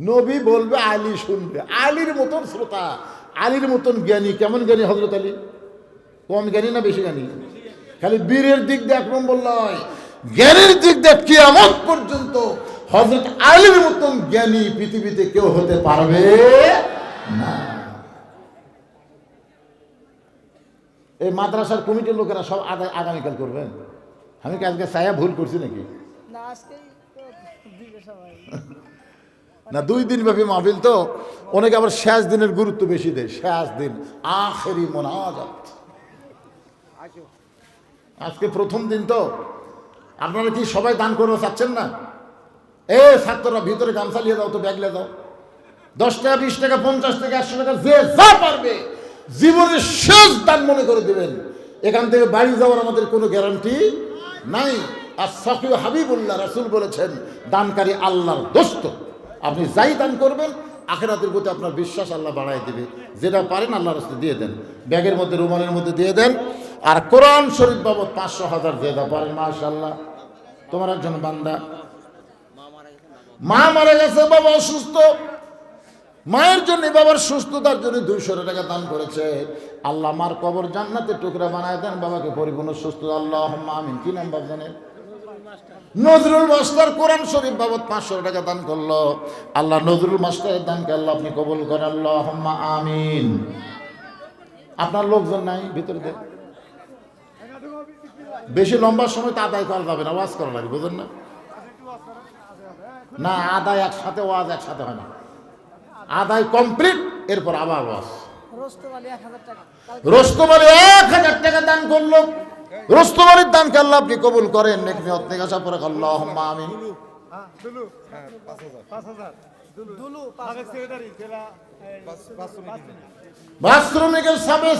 নবী বলবে আলী শুনবে। আলীর মতন শ্রোতা আলীর মতন জ্ঞানী। কেমন জ্ঞানী হজরত আলী? কম জ্ঞানী না বেশি জ্ঞানী? খালি বীরের দিক দিয়ে এক নম্বর নয়। জ্ঞানের দিক দিয়ে কিয়ামত পর্যন্ত হজরত আলীর মতন জ্ঞানী পৃথিবীতে কেউ হতে পারবে না। এই মাদ্রাসার কমিটির লোকেরা সব আগামীকাল করবেন? আমি কি আজকে সায়া ভুল করছি নাকি? না, দুই দিন ব্যাপী মাহফিল তো, অনেকে আবার শেষ দিনের গুরুত্ব বেশি দেয়, শেষ দিন, আখেরি মোনাজাত। আজকে প্রথম দিন তো, আপনারা কি সবাই দান করতে চাচ্ছেন না? এ ছাত্ররা, ভিতরে গামছা নিয়ে দাও তো, ব্যাগ নিয়ে দাও দশ টাকা, বিশ টাকা, পঞ্চাশ টাকা, একশো টাকা, যে যা পারবে, জীবনের শেষ দান মনে করে দেবেন। এখান থেকে বাড়ি যাওয়ার আমাদের কোনো গ্যারান্টি নাই। আর সকিউ হাবিবুল্লাহ রাসুল বলেছেন, দানকারী আল্লাহর দোস্ত। আপনি যাই দান করবেন, আখেরাতের প্রতি আপনার বিশ্বাস আল্লাহ বাড়াই দেবে। যেটা পারেন আল্লাহ রাস্তা দিয়ে দেন। ব্যাগের মধ্যে, রুমালের মধ্যে দিয়ে দেন। আর কোরআন শরীফ বাবদ পাঁচশো হাজার দিয়ে দাও পারেন মাশাল্লাহ তোমার একজন বান্দা। মা মারা গেছে, বাবা অসুস্থ। মায়ের জন্য বাবার সুস্থতার জন্য দুইশো টাকা দান করেছে। আল্লাহ মার কবর জান্নাতে টুকরা বানায় দেন, বাবাকে পরিপূর্ণ সুস্থ আল্লাহ আমিন। কি নাম বাবা জানেন নজরুল মাস্টার কোরআন শরীফ বাবদ পাঁচশো টাকা দান করল। আল্লাহ নজরুল মাস্টারের দানকে আল্লাহ আপনি কবুল করেন। আল্লাহ আমিন। আপনার লোকজন নাই ভিতরে বেশি লম্বা সময় তো আদায় করা যাবে না ওয়াজ করা লাগে বুঝলেন না? না আদায় একসাথে ওয়াজ একসাথে হয় না। আদায় কমপ্লিট এরপর আবার ওয়াজ। রোস্তম আলী এক হাজার টাকা। রোস্তম আলী এক হাজার টাকা দান করল। রোস্তম আলীর দানকে আল্লাহ আপনি কবুল করেন নেক নিয়ত নেক আশা পরে আল্লাহ আমিন। দুলু। পাঁচ হাজার।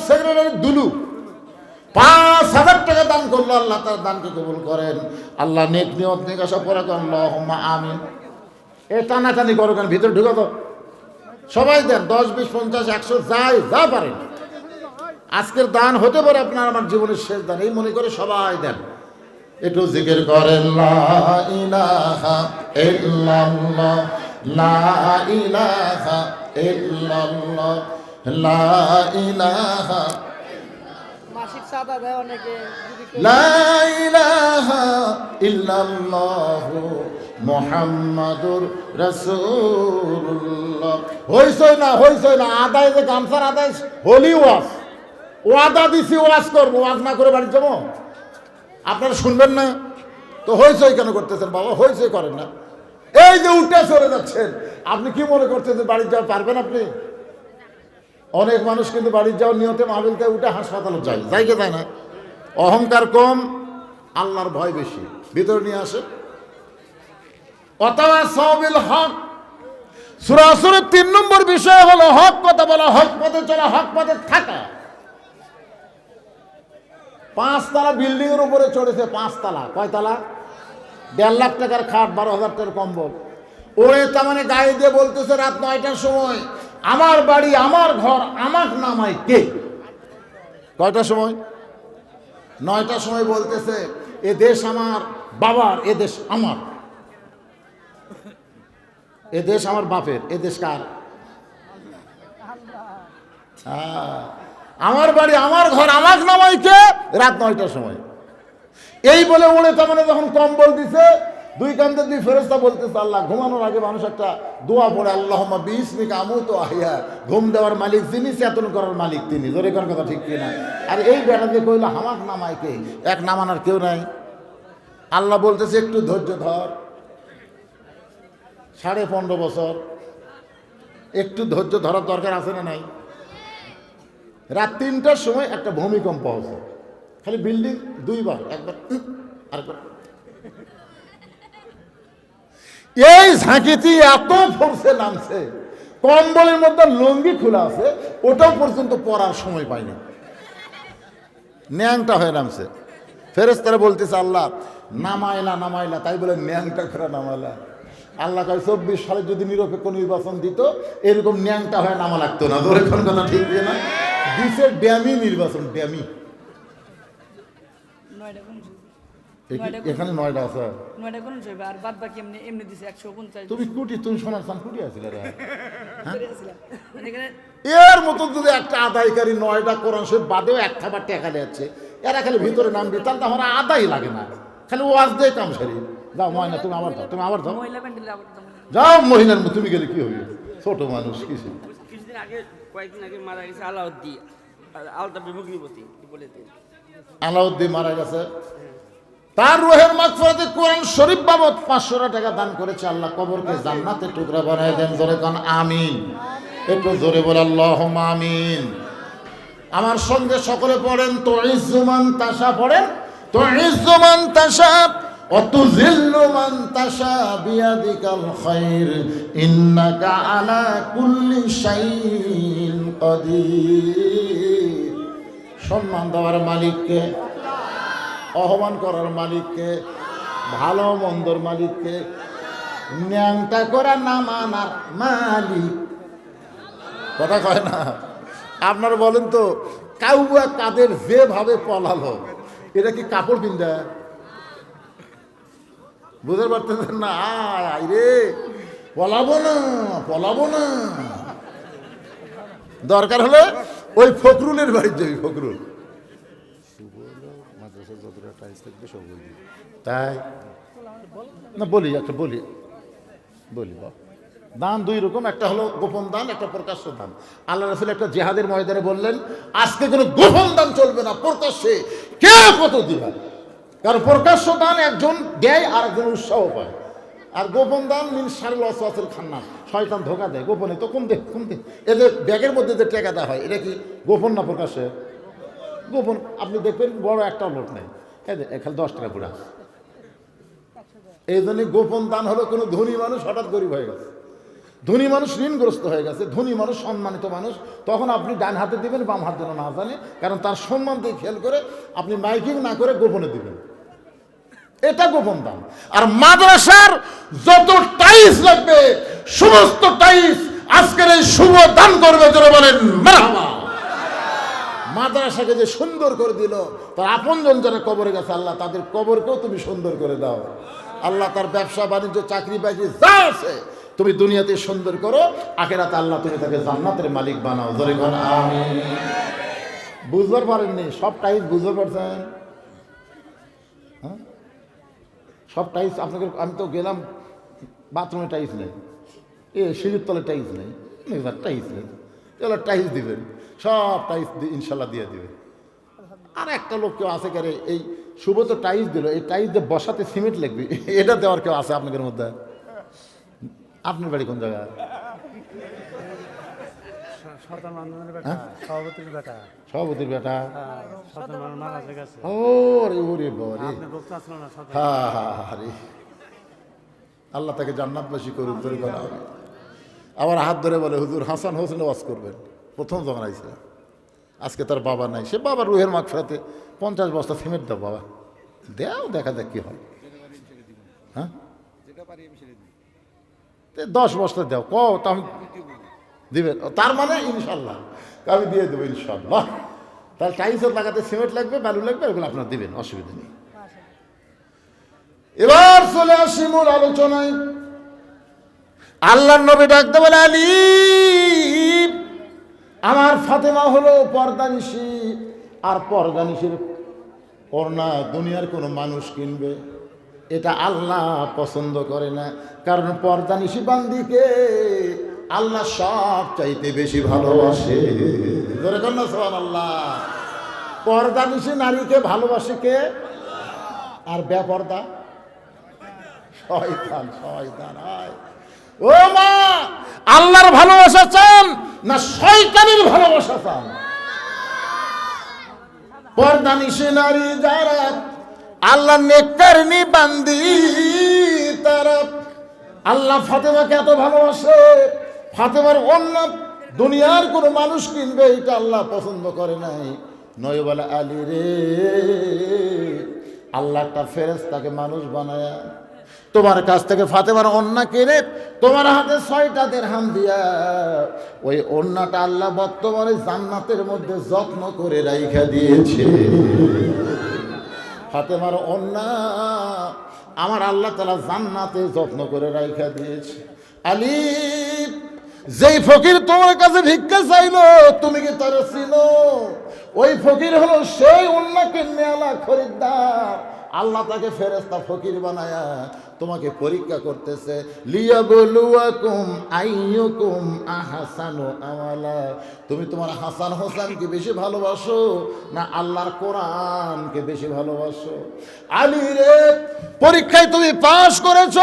সেক্রেটারি দুলু। পাঁচ টাকা দান করল আল্লাহ তার দানকে কবুল করেন। আল্লাহ নেক নিয়ত নেক আশা পরে আল্লাহ আমিন। এ টানাটানি করো কেন ভিতরে ঢুকা তো। সবাই দেন দশ বিশ পঞ্চাশ একশো যাই যা পারেন। আজকের দান হতে পারে আপনার আমার জীবনের শেষ দান। এই মনে করে সবাই দেন। একটু জিকির করেন লা ইলাহা ইল্লাল্লাহ লা ইলাহা ইল্লাল্লাহ লা ইলাহা মাসিক অনেকে। লা ইলাহা ইল্লাল্লাহ মুহাম্মাদুর রাসূলুল্লাহ। হইছই না না। আদায় যে গামছার আদায় হলি ওয়াজ ওয়াদা দিছি, ওয়াজ করব। ওয়াজ না করে বাড়ি যাব? আপনারা শুনবেন না? তো হইচই কেন করতেছেন বাবা? হইচই করেন না। এই যে উঠে চলে যাচ্ছেন, আপনি কি মনে করছেন যে বাড়ি যাওয়া পারবেন আপনি? অনেক মানুষ কিন্তু বাড়ির যাওয়ার নিয়তে মাহবিলতে উঠে হাসপাতালে যায়। যাই কে যায় না? অহংকার কম, আল্লাহর ভয় বেশি। ভিতরে নিয়ে আসে অথবা সবিল হক। সুরাসুরের তিন নম্বর বিষয় হলো হক কথা বলা, হক পথে চলা, হক পথে থাকা। পাঁচতলা বিল্ডিং এর উপরে চড়েছে পাঁচতলা। কয়তলা? দেড় লাখ টাকার খাট, বারো হাজার টাকার কম্বল। ওরে তার মানে গায়ে দিয়ে বলতেছে রাত নয়টার সময়, আমার বাড়ি, আমার ঘর আমার নামাই কে? কয়টার সময়? নয়টার সময় বলতেছে, এ দেশ আমার, বাবার, এ দেশ আমার। এ দেশ আমার বাপের, এ দেশ কার? হ্যাঁ। আমার বাড়ি, আমার ঘর আমার নামাই কে রাত নয়টার সময়। এই বলে ওড়ে তার মানে যখন কম্বল দিছে, দুই কান্তে দুই ফেরস্তা বলতেছে, আল্লাহ, ঘুমানোর আগে মানুষ একটা দোয়া পড়ে আল্লাহ বিসমিক আমু তো আহিয়া। ঘুম দেওয়ার মালিক যিনি চেতন করার মালিক তিনি। জোরে কোন কথা ঠিক কিনা? আর এই বেড়াতে কইলো হামাক নামায় কে? এক নামানোর কেউ নাই। আল্লাহ বলতেছে, একটু ধৈর্য ধর। সাড়ে পনেরো বছর। একটু ধৈর্য ধরার দরকার আছে না নাই? রাত তিনটার সময় একটা ভূমিকম্প হচ্ছে খালি বিল্ডিং দুইবার, একবার আরেকবার। এই ঝাঁকিটি এত ফোর্সে নামছে, কম্বলের মধ্যে লুঙ্গি খোলা আছে, ওটাও পর্যন্ত পরার সময় পাইনি। ন্যাংটা হয়ে নামছে। ফেরেস্তারা বলতেছে, আল্লাহ নামাইলা নামাইলা তাই বলে, ন্যাংটা করে নামাইলা আল্লাহ কয়, চব্বিশ সালে যদি নিরপেক্ষ নির্বাচন দিত, এরকম ন্যাংটা হয়ে নামা লাগতো না। ধরে কথা ঠিক না দিছে ড্যামি নির্বাচন ড্যামি এখানে নয়টা আছে? নয়টা কোন ছবি আর বাদ বাকি এমনি এমনি দিছে একশো পঞ্চাশ। তুমি কুটি তুমি সোনার চান কুটি আছিল রে। মানে এর মতো যদি একটা আদায়কারী নয়টা কোরআন শরীফ বাদেও এক খাবার টাকা যাচ্ছে এরা খালি ভিতরে নামবি তাহলে তো আমার আদায় লাগে না। খালি ওয়াজ দিয়ে কাম সারি। যাও ময়না তুমি আবার যাও তুমি আবার তেমন যাও মহিলার তুমি গেলে কি হবে? ছোট মানুষ কিছু আগে কয়েকদিন আগে মারা গেছে আলতা বিভগ্নিপতি বলে মারা গেছে। তার রোহের মাগফিরাতে কোরআন শরীফ বাবদ পাঁচশো টাকা দান করেছে আল্লাহ, কবরকে জান্নাতে টুকরা বানায় দেন। জোরে কান, আমিন। একটু জোরে বলে আল্লাহ আমিন। আমার সঙ্গে সকলে পড়েন, তো ইজ্জুমান তাসা পড়েন, তো ইজ্জুমান তাসা وتذل من تشاء بيدك الخير إنك على كل شيء قدير সম্মান দেওয়ার মালিককে অহমান করার মালিককে ভালো মন্দর মালিককে ন্যাংটা করা না মানার মালিক কথা কয় না আপনারা বলেন তো কাউয়া কাদের যেভাবে পলালো এটা কি কাপড় পিন্দা বুঝতে পারতেছেন না আয় রে পলাবো না পলাবো না। দরকার হলে ওই ফখরুলের বাড়ির যাবি ফখরুল। তাই? না বলি একটা বলি বলি। দান দুই রকম একটা হলো গোপন দান একটা প্রকাশ্য দান। আল্লাহ রসুল একটা জেহাদের ময়দানে বললেন আজকে কোনো গোপন দান চলবে না প্রকাশ্যে। কে কত দিবে? কারণ প্রকাশ্য দান একজন দেয় আর একজন উৎসাহ পায়। আর গোপন দান মিন সারুল অসওয়াসের খান্না শয়তান ধোকা দেয়। গোপনে তো কম দে কম দে এদের ব্যাগের মধ্যে যে টাকা দেওয়া হয়, এটা কি গোপন না প্রকাশ্যে? গোপন। আপনি দেখবেন বড় একটা লোক নেই। এখানে দশ টাকা পুরা। এই জন্য গোপন দান হলো কোনো ধনী মানুষ হঠাৎ গরিব হয়ে গেছে। ধনী মানুষ ঋণগ্রস্ত হয়ে গেছে। ধনী মানুষ, সম্মানিত মানুষ। তখন আপনি ডান হাতে দিবেন, বাম হাত না জানে। কারণ তার সম্মান দিয়ে খেয়াল করে আপনি মাইকিং না করে গোপনে দিবেন। এটা গোপন দান আর মাদ্রাসার যত টাইস লাগবে, সমস্ত টাইস আজকের এই শুভ দান করবে যারা বলেন মাদ্রাসাকে যে সুন্দর করে দিল, তার আপনজন যারা কবরে গেছে, আল্লাহ তাদের কবরকেও তুমি সুন্দর করে দাও। আল্লাহ তার ব্যবসা, বাণিজ্য, চাকরি, বাকরি যা আছে তুমি দুনিয়াতে সুন্দর করো, আখেরাতে আল্লাহ তুমি তাকে জান্নাতের মালিক বানাও। ধরে বুঝবার পারেননি? সব টাইস বুঝতে পারছেন হ্যাঁ সব টাইলস আপনাকে, আমি তো গেলাম বাথরুমে টাইলস নেই, এ সিঁড়ির তলে টাইলস নেই এবার টাইস নেই তাহলে টাইলস দিবেন, সব টাইলস ইনশাল্লাহ দিয়ে দেবে আর একটা লোক কেউ আছে কারে, এই শুভ তো টাইলস দিল, এই টাইলস দিয়ে বসাতে সিমেন্ট লাগবে, এটা দেওয়ার কেউ আছে আপনাদের মধ্যে? আপনার বাড়ি কোন জায়গায়? সভাপতির বেটা। সভাপতির বেটা? মারা গেছে। ওরে বরে রে আল্লাহ তাকে জান্নাতবাসী করুন ধরে করা হবে। আবার হাত ধরে বলে হুজুর হাসান হোসেন ওয়াজ করবেন। প্রথম যখন আইসে আজকে তার বাবা নাই। সে বাবা রুহের মাগ ফেরাতে পঞ্চাশ বস্তা সিমেন্ট দাও বাবা। দেও দেখা যাক কি হয়। হ্যাঁ? দশ বস্তা দাও। ক তা আমি দিবেন। তার মানে ইনশাল্লাহ। আমি দিয়ে দেবো ইনশাল্লাহ। তাহলে টাইলসের লাগাতে সিমেন্ট লাগবে, বালু লাগবে, ওগুলো আপনার দিবেন, অসুবিধা নেই। এবার চলে আসি মূল আলোচনায়। আল্লাহ নবী ডাকতে বলে, আলী, আমার ফাতেমা হলো পর্দানিশি আর পর্দানিশির ওড়না দুনিয়ার কোনো মানুষ কিনবে। এটা আল্লাহ পছন্দ করে না। কারণ পর্দানিশি বান্দিকে আল্লাহ সব চাইতে বেশি ভালোবাসে। আল্লাহ পর্দানিশি নারীকে ভালোবাসে কে? আর বেপর্দা? শয়তান শয়তান, আয়। ও মা, আল্লাহর ভালোবাসা চান না শয়তানের ভালোবাসা চান? পর্দা নিশে নারী যারা আল্লাহ নেককারনি বান্দি, তারা আল্লাহ ফাতেমাকে এত ভালোবাসে। ফাতেমার অন্য দুনিয়ার কোনো মানুষ কিনবে, এটা আল্লাহ পছন্দ করে নাই। নয় বলে, আলী রে, আল্লাহ একটা ফেরেস তাকে মানুষ বানায়, তোমার কাছ থেকে ফাতেমার অন্যা কিনে, তোমার হাতে ছয়টা দেড়হাম দিয়া, ওই অন্যটা আল্লাহ বর্তমানে জান্নাতের মধ্যে যত্ন করে রাইখা দিয়েছে। ফাতেমার অন্যা আমার আল্লাহ তালা জান্নাতে যত্ন করে রাইখা দিয়েছে। আলী যেই ফকির তোমার কাছে ভিক্ষা চাইলো, তুমি কি তার চিনো? ওই ফকির হলো সেই অন্যকে নেয়ালা খরিদ্দার। আল্লাহ তাকে ফেরেস্তা ফকির বানায়া তোমাকে পরীক্ষা করতেছে। লিয়াবলুয়াকুম আইয়ুকুম আহাসানু আমালা। তুমি তোমার হাসান হোসেনকে বেশি ভালোবাসো না আল্লাহর কোরআনকে বেশি ভালোবাসো? আলী রে, পরীক্ষায় তুমি পাশ করেছ।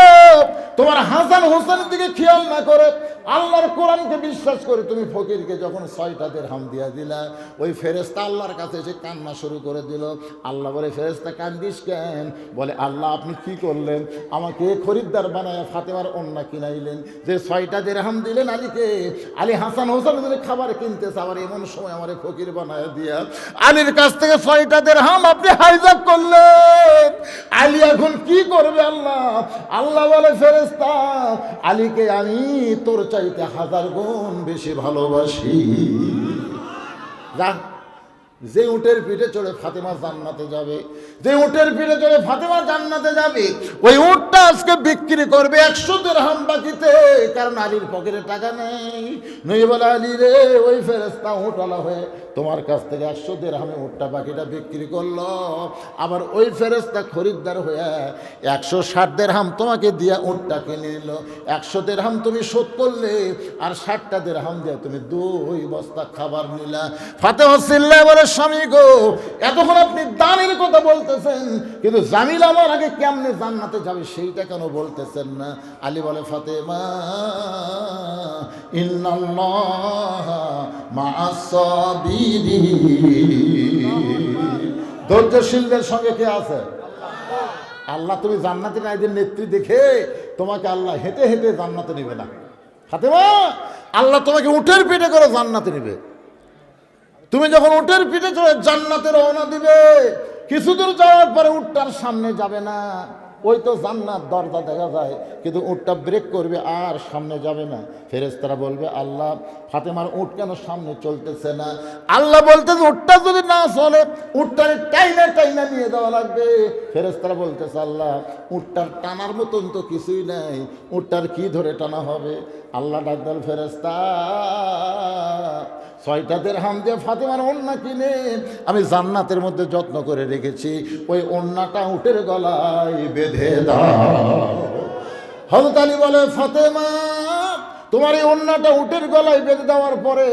তোমার হাসান হোসেনের দিকে খেয়াল না করে। আল্লাহর কোরআনকে বিশ্বাস করে তুমি ফকিরকে যখন ছয়টা হাম দিয়া দিলা, ওই ফেরেস্তা আল্লাহর কাছে এসে কান্না শুরু করে দিল। আল্লাহ বলে ফেরেস্তা কান্দিস কেন? বলে, আল্লাহ, আপনি কি করলেন? আমাকে খরিদ্দার বানায় ফাতেমার অন্যা কিনাইলেন। যে ছয়টা হাম দিলেন আলীকে, আলী হাসান হোসেন যদি খাবার কিনতেছে আবার এমন সময় আমার ফকির বানায় দিয়া। আলীর কাছ থেকে ছয়টা হাম আপনি হাইজাক করলেন। আলী এখন কি করবে আল্লাহ? আল্লাহ বলে ফেরেস্তা আলীকে আমি তোর চাইতে হাজার গুণ বেশি ভালোবাসি। যা যে উটের পিঠে চড়ে ফাতেমা জান্নাতে যাবে, যে উটের পিঠে চড়ে ফাতেমা জান্নাতে যাবে, ওই উটটা আজকে বিক্রি করবে একশো দেড়হাম বাকিতে। কারণ আলীর পকেটে টাকা নেই। নই বলে, আলী রে, ওই ফেরেস্তা উটওয়ালা হয়ে তোমার কাছ থেকে একশো দেড়হামে উটটা বাকিটা বিক্রি করল। আবার ওই ফেরেস্তা খরিদ্দার হয়ে একশো ষাট দেড়হাম তোমাকে দিয়া উটটা কিনে নিল। একশো দেড়হাম তুমি শোধ করলে, আর ষাটটা দেড়হাম দিয়ে তুমি দুই বস্তা খাবার নিলা। ফাতেমা হসিল্লা বলে স্বামী গো, এতক্ষণ আপনি দানের কথা বলতেছেন, কিন্তু জামিল আমার আগে কেমনে জান্নাতে যাবে সেইটা কেন বলতেছেন না? আলী বলে ইন্নাল্লাহ মাআস-সাবিরিন ধৈর্যশীলদের সঙ্গে কে আছে? আল্লাহ, তুমি জান্নাতি নাইদের নেত্রী দেখে তোমাকে আল্লাহ হেঁটে হেঁটে জান্নাতে নিবে না। ফাতেমা, আল্লাহ তোমাকে উঠের পিঠে করে জান্নাতে নিবে। তুমি যখন উটের পিঠে চড়ে জান্নাতে রওনা দিবে কিছু দূর যাওয়ার পরে উটটার সামনে যাবে না। ওই তো জান্নাত দরজা দেখা যায়, কিন্তু উটটা ব্রেক করবে আর সামনে যাবে না। ফেরেস্তারা বলবে, আল্লাহ ফাতেমার উট কেন সামনে চলতেছে না? আল্লাহ বলতেছে উঠটা যদি না চলে, উটটার টাইনা টাইনা নিয়ে যাওয়া লাগবে। ফেরেস্তারা বলতেছে, আল্লাহ, উটটার টানার মতন তো কিছুই নাই। উটটার কি ধরে টানা হবে? আল্লাহ ডাকদাল ফেরেস্তা ছয়টা হাম দিয়ে ফাতেমার ওন্না কিনে আমি জান্নাতের মধ্যে যত্ন করে রেখেছি। ওই ওন্নাটা উটের গলায় বেঁধে দাও। হজরত আলী বলে, ফাতেমা তোমার এই ওন্নাটা উটের গলায় বেঁধে দেওয়ার পরে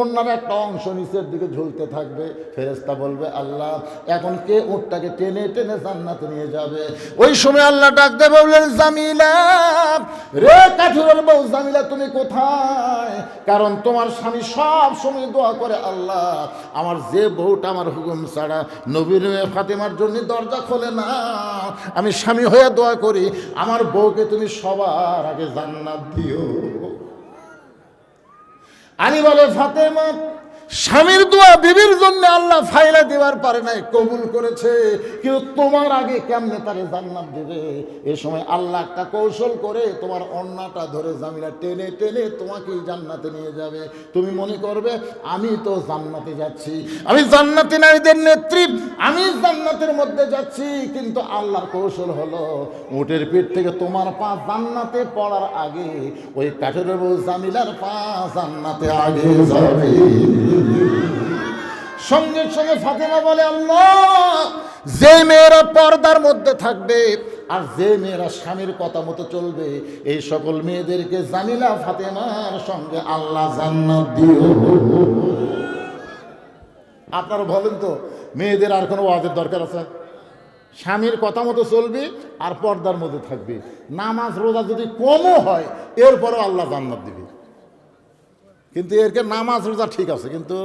ওন্নার একটা অংশ নিচের দিকে ঝুলতে থাকবে। ফেরেস্তা বলবে, আল্লাহ, এখন কে উটটাকে টেনে টেনে জান্নাতে নিয়ে যাবে? ওই সময় আল্লাহ ডাক দেবে বললেন, জামিলা, রে কাঠুরের বউ, জামিলা, তুমি কোথায়? কারণ তোমার স্বামী সব সময় দোয়া করে, আল্লাহ, আমার যে বউটা আমার হুকুম ছাড়া মেয়ে ফাতেমার জন্য দরজা খোলে না। আমি স্বামী হয়ে দোয়া করি, আমার বউকে তুমি সবার আগে জান্নাত দিও। আলী বলে ফাতেমা স্বামীর দোয়া বিবির জন্য আল্লাহ ফাইলা দেওয়ার পারে নাই, কবুল করেছে। কিন্তু তোমার আগে কেমনে তারে জান্নাত দেবে? এ সময় আল্লাহ একটা কৌশল করে তোমার অন্যটা ধরে জামিলা টেনে টেনে তোমাকেই জান্নাতে নিয়ে যাবে। তুমি মনে করবে, আমি তো জান্নাতে যাচ্ছি। আমি জান্নাতি নারীদের নেত্রী, আমি জান্নাতের মধ্যে যাচ্ছি। কিন্তু আল্লাহর কৌশল হলো, উটের পিঠ থেকে তোমার পা জান্নাতে পড়ার আগে, ওই কাঠের জামিলার পা জান্নাতে আগে যাবে। সঙ্গে সঙ্গে ফাতেমা বলে, আল্লাহ, যে মেয়েরা পর্দার মধ্যে থাকবে আর যে মেয়েরা স্বামীর কথা মতো চলবে, এই সকল মেয়েদেরকে জামিলা ফাতেমার সঙ্গে আল্লাহ জান্নাত দিও। আপনারা বলেন তো, মেয়েদের আর কোনো ওয়াজের দরকার আছে? স্বামীর কথা মতো চলবি আর পর্দার মধ্যে থাকবি। নামাজ, রোজা যদি কমও হয়, এরপরও আল্লাহ জান্নাত দিবি। কিন্তু এরকে নামাজ, রোজা ঠিক আছে, কিন্তু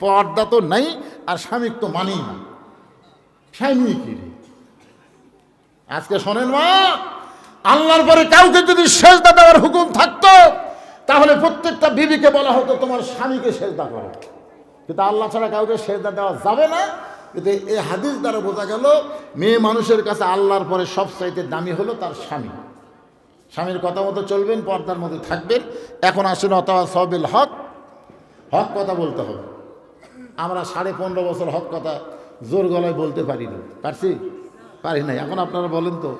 পর্দা তো নাই আর স্বামীর তো মানি না। স্বামী কি আজকে শোনেন মা, আল্লাহর পরে কাউকে যদি সেজদা দেওয়ার হুকুম থাকতো, তাহলে প্রত্যেকটা বিবিকে বলা হতো, তোমার স্বামীকে সেজদা করো। কিন্তু আল্লাহ ছাড়া কাউকে সেজদা দেওয়া যাবে না। কিন্তু এই হাদিস দ্বারা বোঝা গেল, মেয়ে মানুষের কাছে আল্লাহর পরে সবচাইতে দামি হলো তার স্বামী। স্বামীর কথা মতো চলবেন, পর্দার মধ্যে থাকবেন। এখন আসেন অথবা সবিল হক। হক কথা বলতে হবে। আমরা সাড়ে পনেরো বছর হক কথা জোর গলায় বলতে পারি না পারছি? পারি নাই। এখন আপনারা বলেন তো।